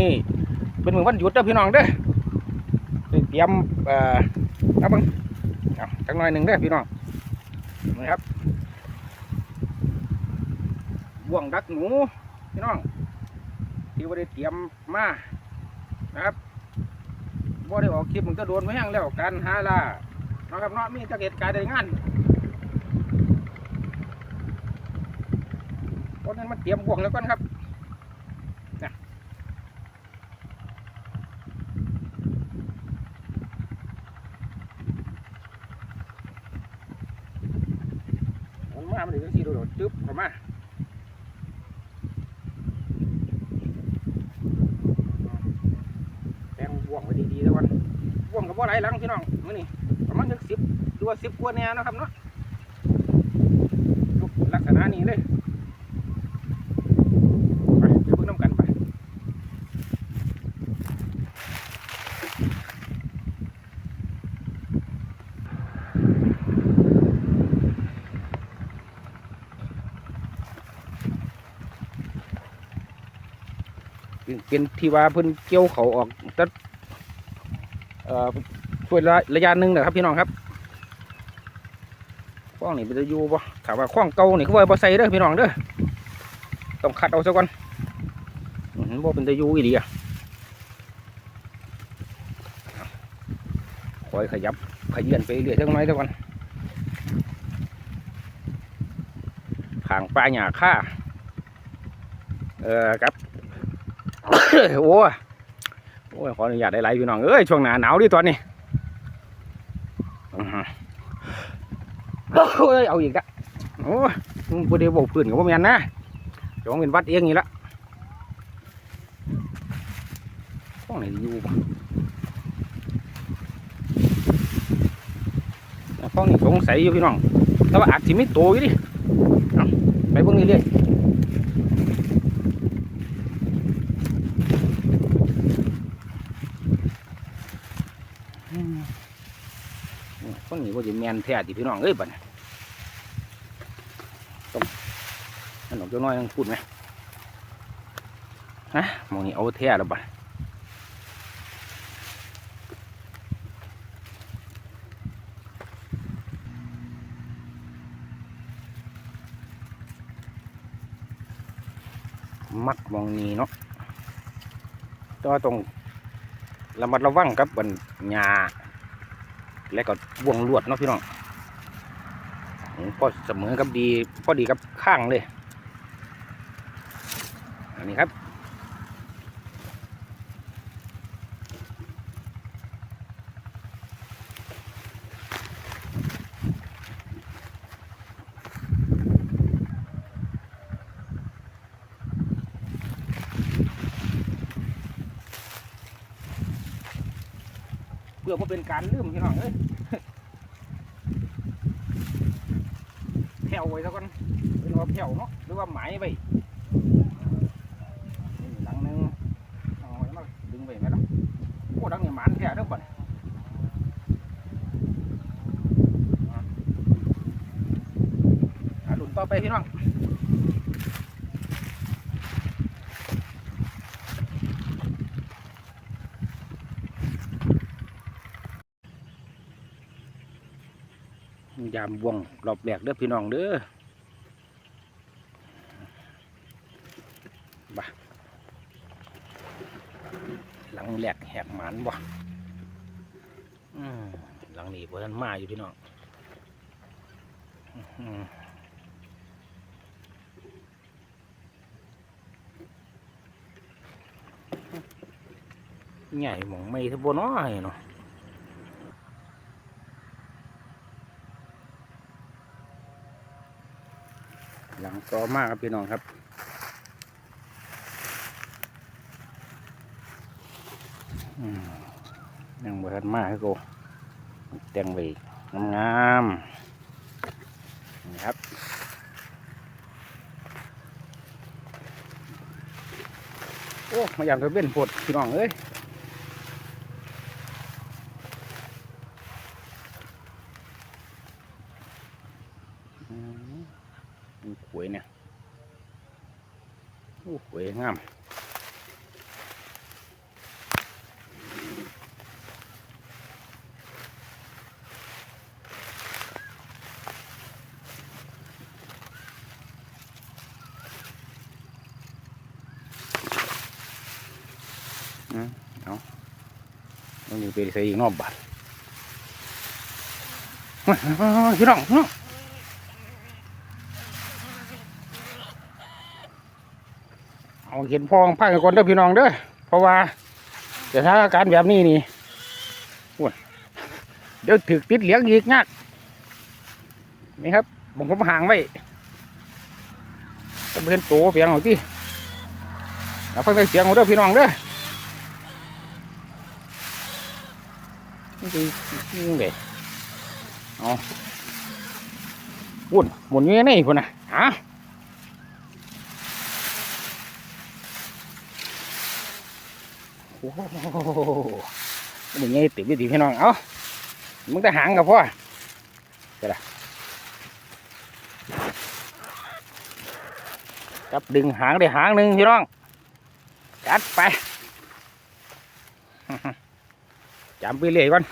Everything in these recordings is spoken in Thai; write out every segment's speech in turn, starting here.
นี้เป็นมื้อวันหยุดเด้อพี่น้องเด้อเตรียมเอ่อเอาบังเอาจักหน่อยหนึ่งเด้อพี่น้องนี่ครับบ่วงดักหนูพี่น้องที่บ่ได้เตรียมมานะครับบ่ได้ออกคลิปมันก็โดนไว้แห้งแล้วการหาล่านะครับเนาะมีจักเหตุการณ์ใดงานเพราะนั้นมาเตรียมบ่วงแล้วก่อนครับ มันมามันถึงสี่โดดจึ๊บเข้ามาแตงบ่วงไว้ดีๆแล้วกันบ่วงกับบ่ไหลังพี่น้องมื้อนี้ประมาณสักสิบหรือว่าสิบกว่าแนวนะครับเนาะลักษณะนี้เลยไปเดี๋ยวเพิ่งน้ำกันไปเป็นที่ว่าเพิ่นเกี่ยวเขาออกแต่เอ่อ ช่วยระระยะหนึ่งนะครับพี่น้องครับข้องนี่มันจะอยู่บ่ถามว่าข้องเก่านี่เขาบ่ให้บ่ใส่เด้อพี่น้องเด้อต้องคัดเอาซะก่อนบ่เป็นตะอยู่อีหลีอะคอยขยับขยื่นไปเรื่อยๆสักหน่อยซะก่อนขางปลาหญ้าค่าเออครับโอ้โอ้ขออนุญาตได้ไลฟ์พี่น้องเอ้ยช่วงหนาหนาวดิตอนนี้อื้อหือโอ้ ยเอาอีกละโอ้ยมึงบ่ได้บอกพื้นกับว่าแม่นนะจองเป็นวัดเองนี่ละห้องไหนอยู่บ่ห้องนี้สงสัยอยู่พี่น้องแต่ว่าอาจสิมีโตอยู่ดิไปเบิ่งเรื่อยๆอืมคนนี้ก็จะแมนแท้ที่พี่น้องเอ้ยบัดนี้ต้องอันหนอกเจ้าน้อยต้องพูดไหมฮะมองนี้เอาแท้แล้วบัดมักมองนี้เนาะตัวต้องระมัดระวังกับบนหญ้าแล้วก็บ่วงลวดเนาะพี่น้องพอเสมอกับดี พอดีกับข้างเลย อันนี้ครับเพื่อมาเป็นการลืมพี่น้องเอ้ยแผ่วไว้ซะก่อนเป็นว่าแผ่วเนาะหรือว่าหมายไว้นี่หลังหนึงเอาไว้มาดึงไว้ไหมล่ะโอ้ดังนี่หมานแท้เด้อบ่นหาหลุนต่อ ไปพี่น้องยามวงรอบแรกเด้อพี่น้องเด้อบ่หลังแหลกแหกหมันบ่หลังนี้พวท่านมาอยู่พี่น้องออหือ ใหญ่หมองไม่ทบน้อยเนาะหลังต่อมากครับพี่น้องครับยังบ่ทันมากครับโกแต่งไว้งามๆนี่ครับโอ้ มาอยากจะเป็นปวดพี่น้องเอ้ยอืม ดูหวยเนี่ยโอ้หวยงาม อืมเอามันอยู่ ไปใส่อีกนอกบาทเฮ้ยเฮ้ยเฮ้ยพี่น้องพี่น้องเอาเห็นพองพังก่อนเด้อพี่น้องเด้อเพราะว่าสถานการแบบนี้นี่เดี๋ยวถึกติดเหลียงอีกงักนี่ครับผมผมห่างไว้จะเป็นโตเพียงเอาที่เอาฟังเสียงของเด้อพี่น้องเด้อ คือนี่ยังไงเอาวุ่นหมุนอยู่ในนี่พุ่นนะฮะโอ้โหมันยังไงติดไม่ติดพี่น้อง เอ้า มึงได้หางกับพ่อเดี๋ยวละจับดึงหางได้หางหนึ่งพี่น้อง จัดไป จำไปเลยก่อน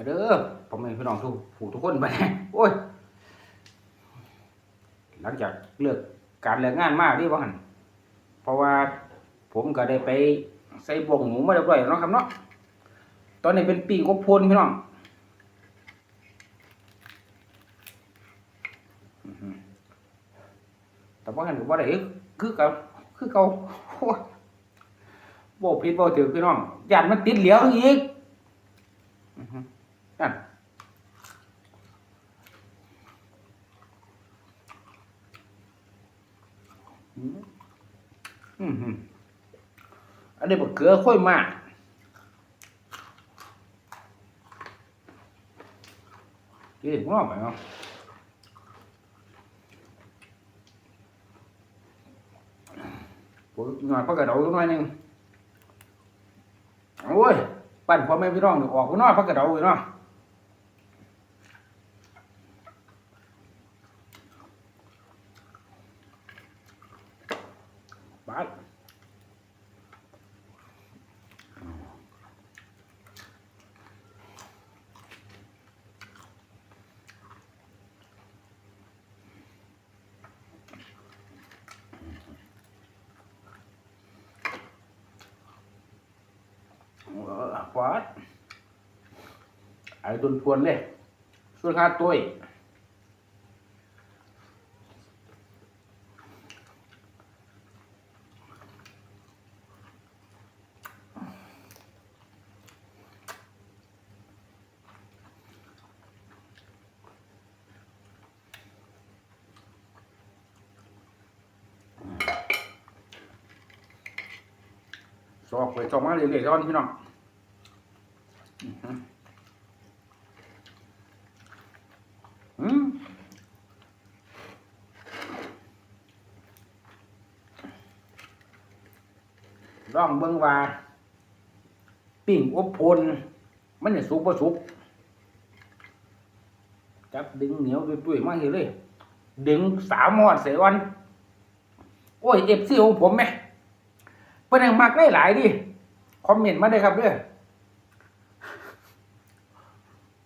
มาเด้อผมเป็นพี่น้องทุกผู้ทุกคนไปโอ้ย หลังจากเลิกการเลิกงานมากที่ว่าหันเพราะว่าผมก็ได้ไปใส่บ่วงหมูมาเรียบร้อยแล้วเนะครับเนาะตอนนี้เป็นปีกบพลพี่น้องแต่ว่าหันก็บ่ได้คือเก่าคือเก่าโอ้ยบ่ผิดบ่ถูกพี่น้องยานมันติดเหลียวอีกอื้อหือนั่น อืม อันนี้บะเกลือค่อยมากกินงอกไปเนาะผมหน่อยพักกระเดาหน่อยนึงโอ้ย ปั่นพ่อแม่พี่น้องออกไปเนอกพักกระเดาอยู่เนาะบาด ฟาด ไอ้ตุนพวนเลยส่วนขาตัวอีกสอกไปสอกมาเรื่อยๆก่อนพี่น้อง อืม ร่องเบิ่งว่า ปิ่งอบพล มันเนี่ยสุกบ่สุก จับดึงเหนียวตุ้ยๆมาเห็นเลย ดึงสามหอดเสียวัน โอ้ยเอฟซีของผมแม่เพิ่นยังมักได้หลายดิ คอมเมนต์มาได้ครับเด้อ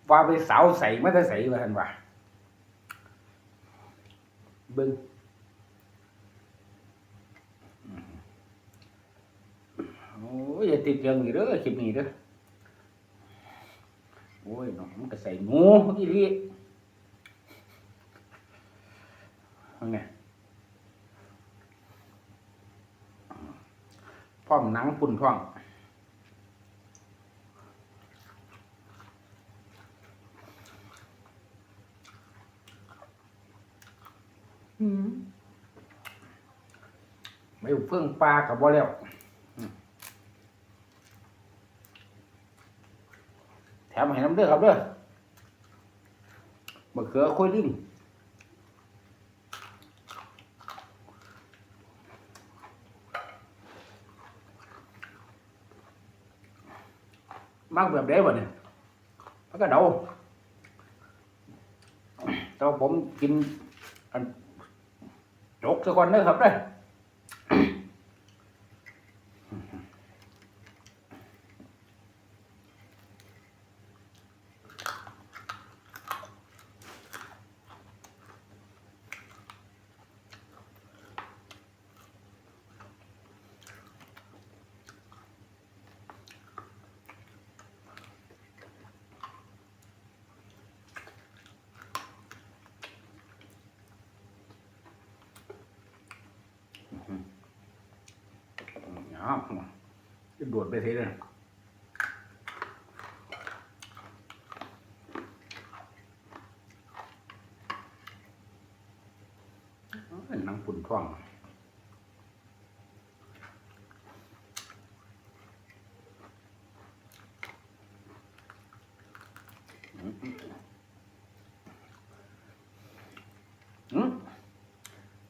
ว่าไปสาวใส่มาแต่ใส่ว่าท่านว่า เบิ้งโอ้ยอย่าติดเรื่องนี้เด้อคลิปนี้เด้อโอ้ยน้องมันก็ใส่หมูอีหลีเอาไงพร้อมหนังปุ่นท้อง ไม่เฟื่องปลากับบ่แล้วแถมให้น้ำเด้อครับเด้อมะเขือคุยลิงมากแบบเด้บ่เนี่ยมันก็เดาแต่ว่าผมกินอัน จกซะก่อนเด้อครับเด้อ ครับจะดวดไปเทเลยหนังปุ่นท่อง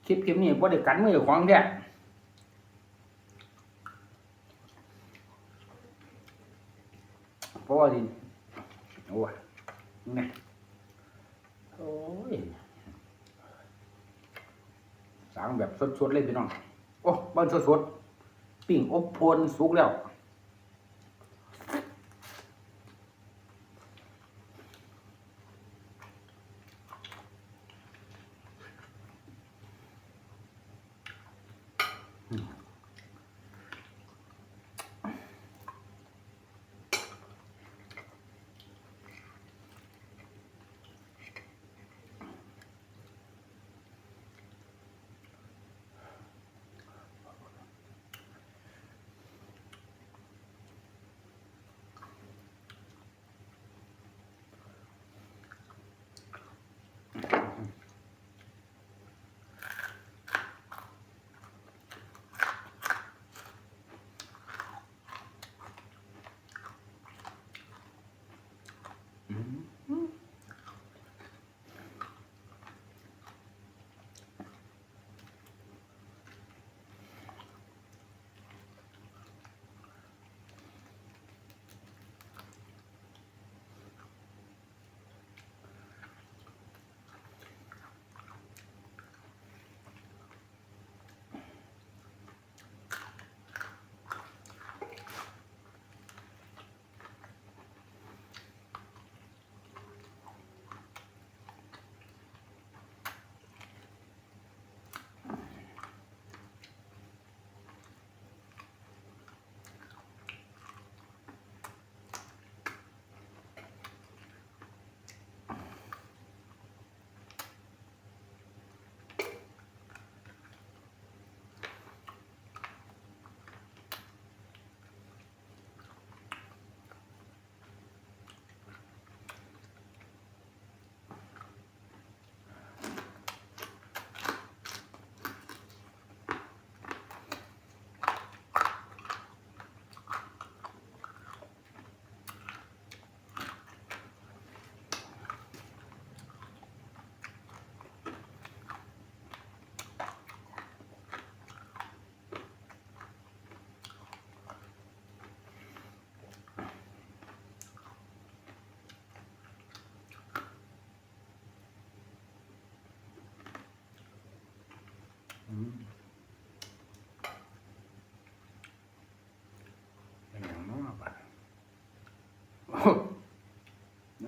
คลิปคลิปนี้บ่ได้กันมือของแท้เพราะว่าดิโอ้ยนี่โอ้ยสางแบบ สดๆเลยพี่น้อง โอ้บ้านสดๆปิ่งอบพนสุกแล้ว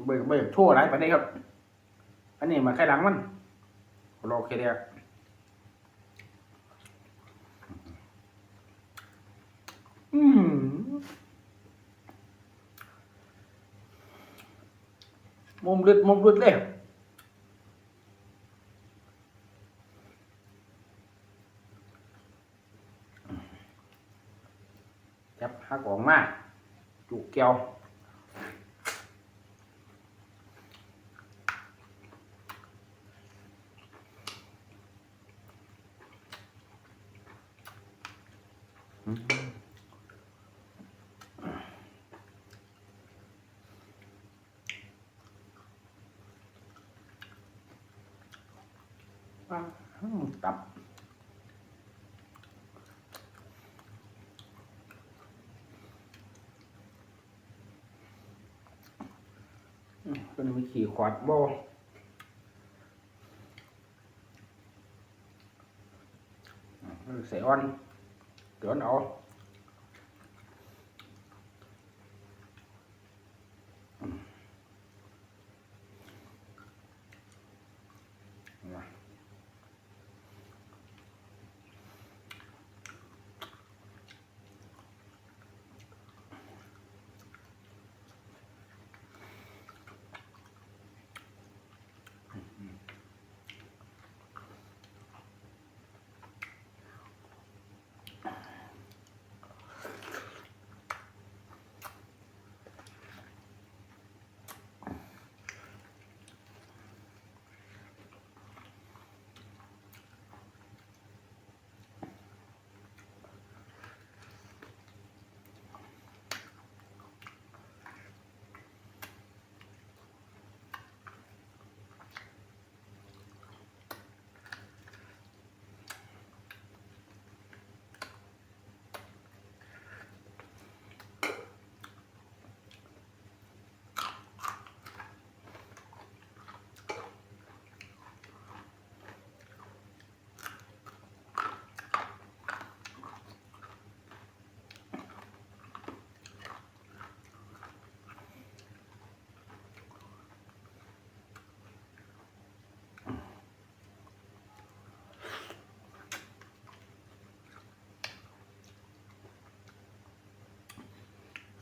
เบิกเบิกทั่วไรไปได้ครับ อันนี้มาไข่หลังมันรอแค่เดียวอืมมุมลึดมุมลึดเลยจับหักออกมาจุกแก้วอืม ตับอตัวนี้มันขี่ขวาดบ่ใส่ออน เดี๋ย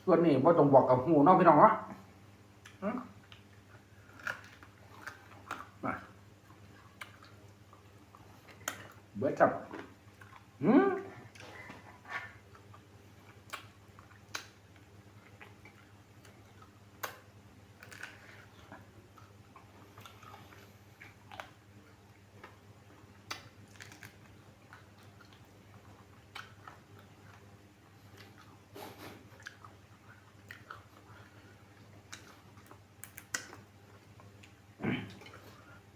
ส่วนนี้ว่าต้องบอกกับหูเน้องพี่น้องเนาะอืมมาเบิดจับอืม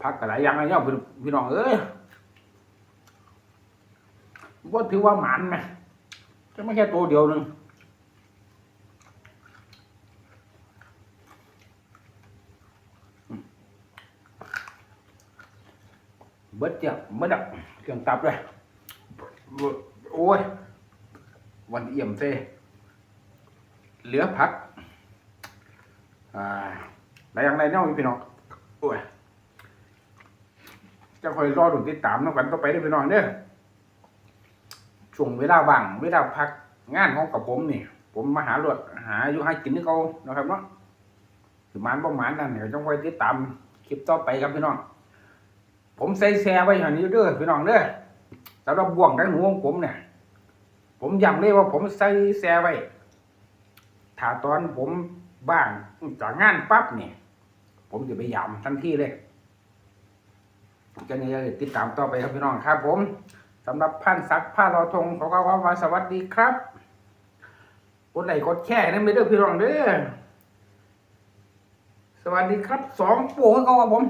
พักกันหลายอย่างเลยเนี่ยพี่พี่น้องเอ้ยว่าถือว่าหมันไหมจะไม่แค่ตัวเดียวหนึ่งมเบิดเจ้าเบิดอะเครื่องตับเลยโอ้ย วันเอี่ยมเซ่เหลือพัก อ่าหลายอย่างไรเนี่ยพี่น้องโอ้ย จะคอยรอดูติดตามน้องกันต่อไปได้พี่น้องเด้อช่วงเวลาว่างเวลาพักงานของกับผมนี่ผมมาหาลวดหาอยู่ให้กินนี่เขานะครับเนาะถือมานบ่หมานนั่นเดี๋ยวต้องคอยติดตามคลิปต่อไปครับพี่น้อง ผมใส่แชร์ไว้อย่างนี้เด้อพี่น้องเด้อสำหรับบ่วงดังหนูของผมเนี่ยผมย้ำเลยว่าผมใส่แชร์ไว้ถ้าตอนผมบ้างจากงานปั๊บเนี่ยผมจะไปย้ำทันทีเลย จะยังติดตามต่อไปครับพี่น้องครับผมสำหรับพันซักผ้ารอทงขอกล่าวคำว่าสวัสดีครับกดไลค์กดแชร์นั่นไม่เด้อพี่น้องเด้อสวัสดีครับสองปู่เขาครับผม